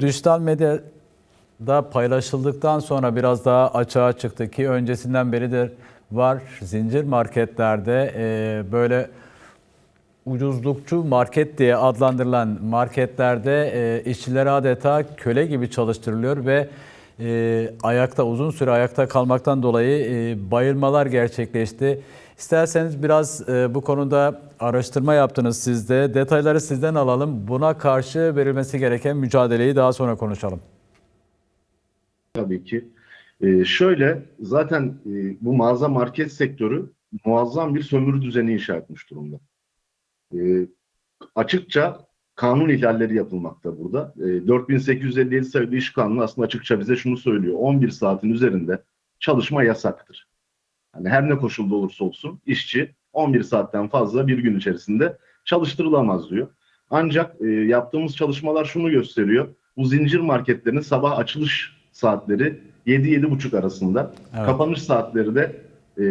bu dijital medyada paylaşıldıktan sonra biraz daha açığa çıktı ki öncesinden beridir var zincir marketlerde e, böyle ucuzlukçu market diye adlandırılan marketlerde e, işçiler adeta köle gibi çalıştırılıyor ve e, ayakta uzun süre ayakta kalmaktan dolayı e, bayılmalar gerçekleşti. İsterseniz biraz e, bu konuda araştırma yaptınız siz de. Detayları sizden alalım. Buna karşı verilmesi gereken mücadeleyi daha sonra konuşalım. Tabii ki. Ee, şöyle zaten e, bu mağaza market sektörü muazzam bir sömürü düzeni inşa etmiş durumda. Ee, açıkça kanun ihlalleri yapılmakta burada. Ee, 4857 sayılı iş kanunu aslında açıkça bize şunu söylüyor. 11 saatin üzerinde çalışma yasaktır. Yani her ne koşulda olursa olsun işçi 11 saatten fazla bir gün içerisinde çalıştırılamaz diyor. Ancak e, yaptığımız çalışmalar şunu gösteriyor. Bu zincir marketlerin sabah açılış saatleri 7-7.30 arasında. Evet. Kapanış saatleri de e,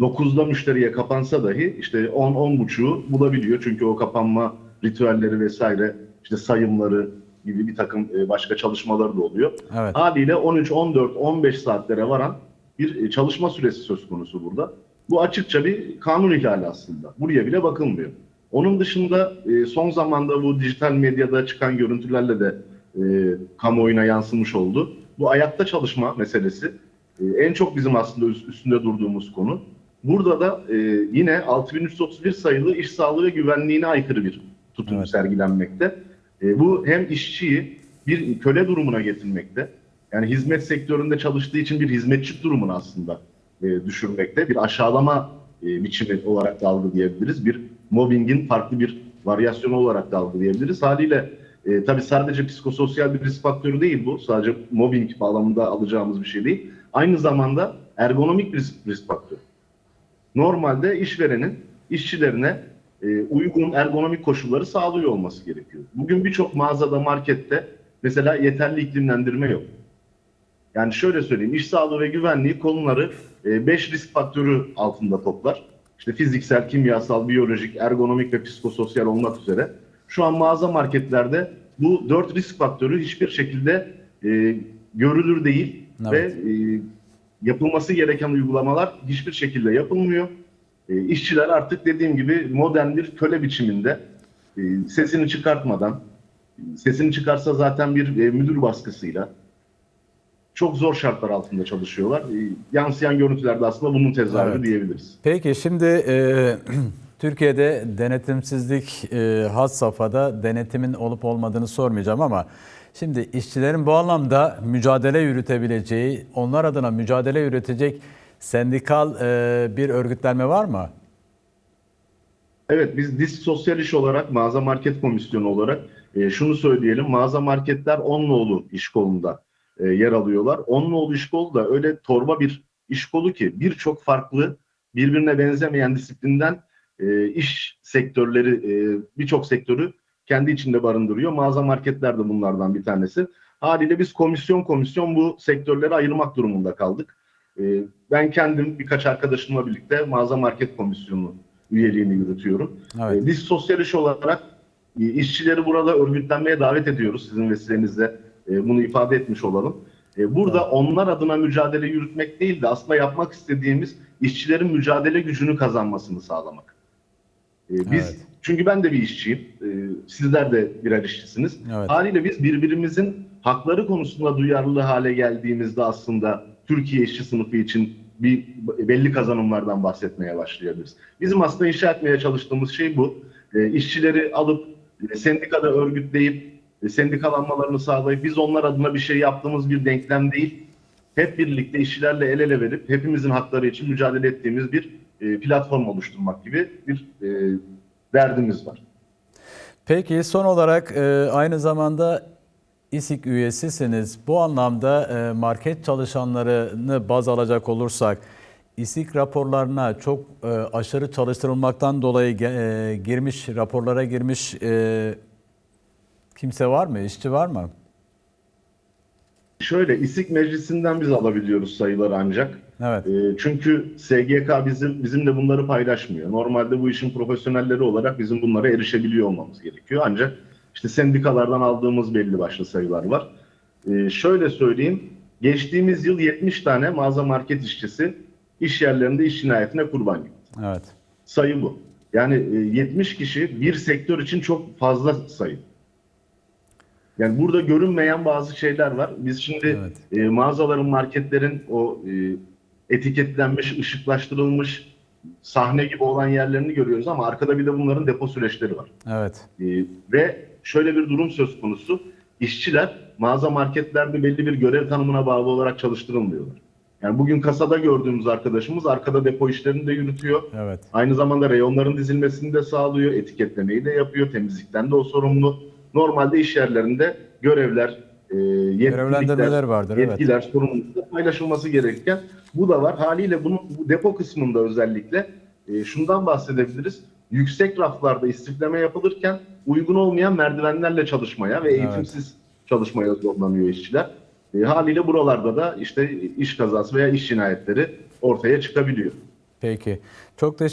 9'da müşteriye kapansa dahi işte 10-10.30'u bulabiliyor. Çünkü o kapanma ritüelleri vesaire işte sayımları gibi bir takım e, başka çalışmaları da oluyor. Evet. Haliyle 13, 14, 15 saatlere varan bir e, çalışma süresi söz konusu burada. Bu açıkça bir kanun ihlali aslında. Buraya bile bakılmıyor. Onun dışında e, son zamanda bu dijital medyada çıkan görüntülerle de e, kamuoyuna yansımış oldu. Bu ayakta çalışma meselesi en çok bizim aslında üst- üstünde durduğumuz konu. Burada da yine 6331 sayılı iş sağlığı ve güvenliğine aykırı bir tutum Evet. sergilenmekte. Bu hem işçiyi bir köle durumuna getirmekte, yani hizmet sektöründe çalıştığı için bir hizmetçi durumuna aslında e, düşürmekte. Bir aşağılama e, biçimi olarak da algılayabiliriz. Bir mobbingin farklı bir varyasyonu olarak da algılayabiliriz. Haliyle e, tabii sadece psikososyal bir risk faktörü değil bu. Sadece mobbing bağlamında alacağımız bir şey değil. Aynı zamanda ergonomik risk, risk faktörü. Normalde işverenin işçilerine e, uygun ergonomik koşulları sağlıyor olması gerekiyor. Bugün birçok mağazada, markette mesela yeterli iklimlendirme yok. Yani şöyle söyleyeyim, iş sağlığı ve güvenliği konuları 5 risk faktörü altında toplar. İşte fiziksel, kimyasal, biyolojik, ergonomik ve psikososyal olmak üzere. Şu an mağaza marketlerde bu 4 risk faktörü hiçbir şekilde e, görülür değil Evet. ve e, yapılması gereken uygulamalar hiçbir şekilde yapılmıyor. E, işçiler artık dediğim gibi modern bir köle biçiminde e, sesini çıkartmadan, sesini çıkarsa zaten bir e, müdür baskısıyla çok zor şartlar altında çalışıyorlar. E, yansıyan görüntülerde aslında bunun tezahürü Evet. diyebiliriz. Peki şimdi e, Türkiye'de denetimsizlik e, had safhada denetimin olup olmadığını sormayacağım ama şimdi işçilerin bu anlamda mücadele yürütebileceği, onlar adına mücadele yürütecek sendikal e, bir örgütlenme var mı? Evet biz DİSK Sosyal İş olarak mağaza market komisyonu olarak e, şunu söyleyelim. Mağaza marketler Onluoğlu iş kolunda e, yer alıyorlar. Onluoğlu iş kolu da öyle torba bir iş kolu ki birçok farklı birbirine benzemeyen disiplinden e, iş sektörleri e, birçok sektörü kendi içinde barındırıyor. Mağaza marketler de bunlardan bir tanesi. Haliyle biz komisyon komisyon bu sektörleri ayırmak durumunda kaldık. E, ben kendim birkaç arkadaşımla birlikte mağaza market komisyonu üyeliğini yürütüyorum. Evet. Ee, Biz sosyal iş olarak e, işçileri burada örgütlenmeye davet ediyoruz. Sizin vesilenizle e, bunu ifade etmiş olalım. E, Burada onlar adına mücadele yürütmek değil de aslında yapmak istediğimiz işçilerin mücadele gücünü kazanmasını sağlamak. E, Biz Evet. çünkü ben de bir işçiyim. E, Sizler de birer işçisiniz. Evet. Haliyle biz birbirimizin hakları konusunda duyarlı hale geldiğimizde aslında Türkiye işçi sınıfı için bir belli kazanımlardan bahsetmeye başlayabiliriz. Bizim aslında inşa etmeye çalıştığımız şey bu. E, işçileri alıp sendikada örgütleyip sendikalanmalarını sağlayıp biz onlar adına bir şey yaptığımız bir denklem değil. Hep birlikte işçilerle el ele verip hepimizin hakları için mücadele ettiğimiz bir e, platform oluşturmak gibi bir e, derdimiz var. Peki son olarak e, aynı zamanda İSİK üyesisiniz. Bu anlamda e, market çalışanlarını baz alacak olursak İSİK raporlarına çok e, aşırı çalıştırılmaktan dolayı e, girmiş raporlara girmiş e, kimse var mı? İşçi var mı? Şöyle İSİK meclisinden biz alabiliyoruz sayıları ancak. Evet. E, çünkü SGK bizim bizimle bunları paylaşmıyor. Normalde bu işin profesyonelleri olarak bizim bunlara erişebiliyor olmamız gerekiyor. Ancak İşte sendikalardan aldığımız belli başlı sayılar var. Ee, şöyle söyleyeyim, geçtiğimiz yıl 70 tane mağaza market işçisi iş yerlerinde iş cinayetine kurban gitti. Evet. Sayı bu. Yani e, 70 kişi bir sektör için çok fazla sayı. Yani burada görünmeyen bazı şeyler var. Biz şimdi Evet. e, mağazaların, marketlerin o e, etiketlenmiş, ışıklaştırılmış sahne gibi olan yerlerini görüyoruz ama arkada bir de bunların depo süreçleri var. Evet. E, ve şöyle bir durum söz konusu. İşçiler mağaza marketlerde belli bir görev tanımına bağlı olarak çalıştırılmıyorlar. Yani bugün kasada gördüğümüz arkadaşımız arkada depo işlerini de yürütüyor. Evet. Aynı zamanda reyonların dizilmesini de sağlıyor, etiketlemeyi de yapıyor, temizlikten de o sorumlu. Normalde iş yerlerinde görevler, e, yetkilikler, vardır, evet. yetkiler, sorumluluklar paylaşılması gerekirken bu da var. Haliyle bunun bu depo kısmında özellikle e, şundan bahsedebiliriz. Yüksek raflarda istifleme yapılırken uygun olmayan merdivenlerle çalışmaya ve Evet. eğitimsiz çalışmaya zorlanıyor işçiler. E, haliyle buralarda da işte iş kazası veya iş cinayetleri ortaya çıkabiliyor. Peki. Çok teşekkür